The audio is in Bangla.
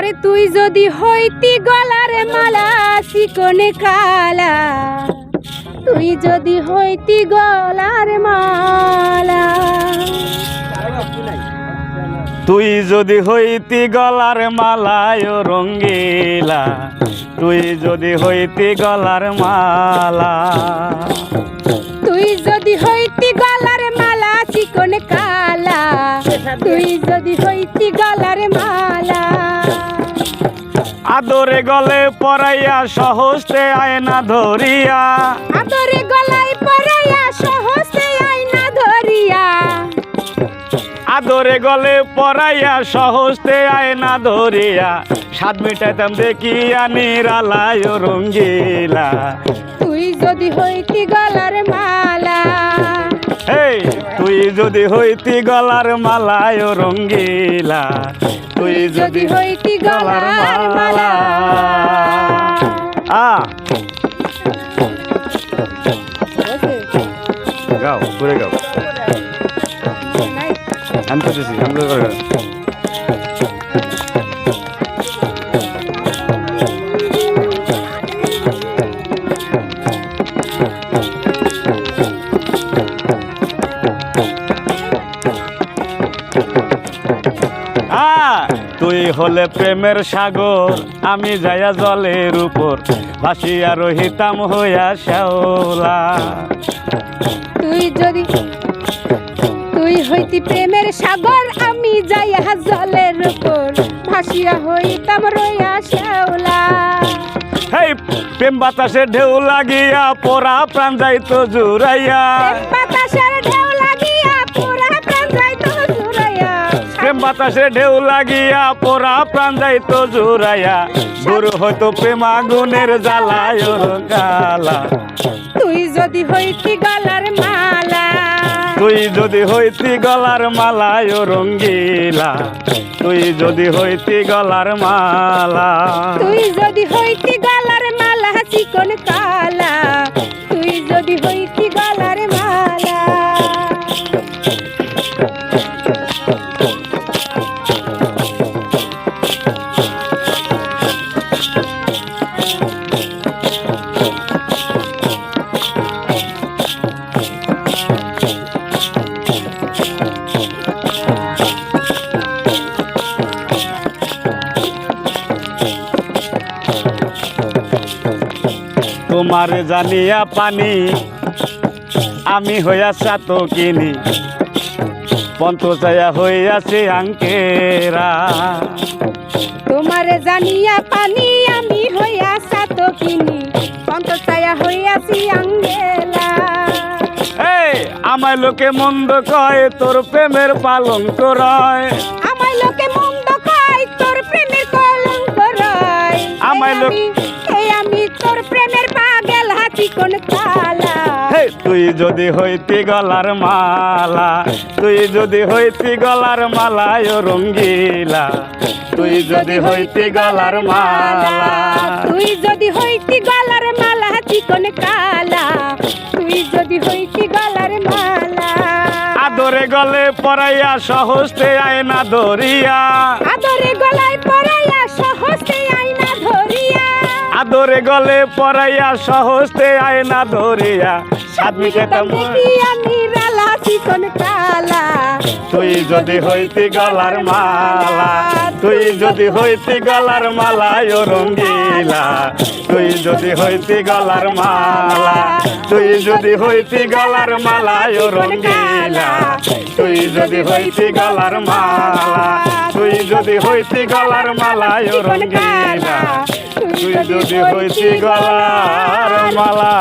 আরে তুই যদি হইতি গলার মালা চিকনে কালা। তুই যদি হইতি গলার মালা। তুই যদি হইতি গলার মালায় রঙ্গিলা তুই যদি হইতি গলার মালা। তুই যদি হইতি গলার মালা চিকনে কালা। তুই যদি হইতি গলার মালা আদরে গলে পরাইয়া সহজতে আয়না ধরিয়া। আদরে গলায় পরাইয়া সহজে আইনা ধরিয়া। আদরে গলে পরাইয়া সহজতে আয়না ধরিয়া। সাত মিটাইতাম দেখিয়া নিরালায় রঙ্গিলা। তুই যদি হইতি গলার মালা তুই যদি হইতি গলার মালায় রঙ্গিলা তুই যদি হইতি গলার মালা। আ। গাও ঘুরে গাও। আমি তো আমি করে তুই হলে প্রেমের সাগর আমি যাইয়া জলের উপর ভাসিয়া রহিতাম হইয়া শ্যাওলা। তুই যদি তুই হইতি প্রেমের সাগর আমি যাইয়া জলের উপর ভাসিয়া হইতাম রইয়া শ্যাওলা। হেই প্রেম বাতাসে ঢেউ লাগিয়া পোড়া প্রাণ যাইতো জুড়াইয়া। বাতাসের ঢেউ লাগিয়া পুরা বাতাসে ঢেউ লাগিয়া পোড়া প্রাণ যাইতো জুড়াইয়া। দূর হয়তো প্রেমা গুণের জ্বালায় গালা। তুই যদি হইতি গলার মালা। তুই যদি হইতি গলার মালায় রঙ্গিলা। তুই যদি হইতি গলার মালা। তুই যদি হইতি গলার মালা চিকন কালা তোমার জানিয়া পানি আমি হইয়া সাত কিনি পন্ত চায়া হইয়াছে আঙ্কেরা। তোমারে জানিয়া পানি আমি হইয়া সাত কিনি ছায়া হইয়াছি আঙ্গেলা আমায় লোকে মন্দ কয় তোর প্রেমের পালন রয়। আমায় লোকে মন্দ কয় তোর প্রেমের কলঙ্ক রয়। আমায় লোক- পাগল হাতি কোন কালা তুই যদি হইতি গলার মালা তুই যদি হইতি গলার মালায় রঙ্গিলা। তুই যদি হইতি গলার মালা তুই যদি হইতি গলার মালা চিকন কালা তুই যদি হইতি গলার মালা। আদরে গলে পরাইয়া সহজতে আয়না ধরিয়া। আদরে গলায় পরাইয়া সহজে আইনা ধরিয়া আদরে গলে পরাইয়া সহজতে আয়না ধরিয়া কালা। তুই যদি হইতি গলার মালা তুই যদি হইতি গলার মালায় রঙ্গিলা। তুই যদি হইতি গলার মালা তুই যদি হইতি গলার মালায় রঙ্গিলা। তুই যদি হইতি গলার মালা তুই যদি হইতি গলার মালায় রঙ্গিলা। তুই যদি হইতি গলার মালা।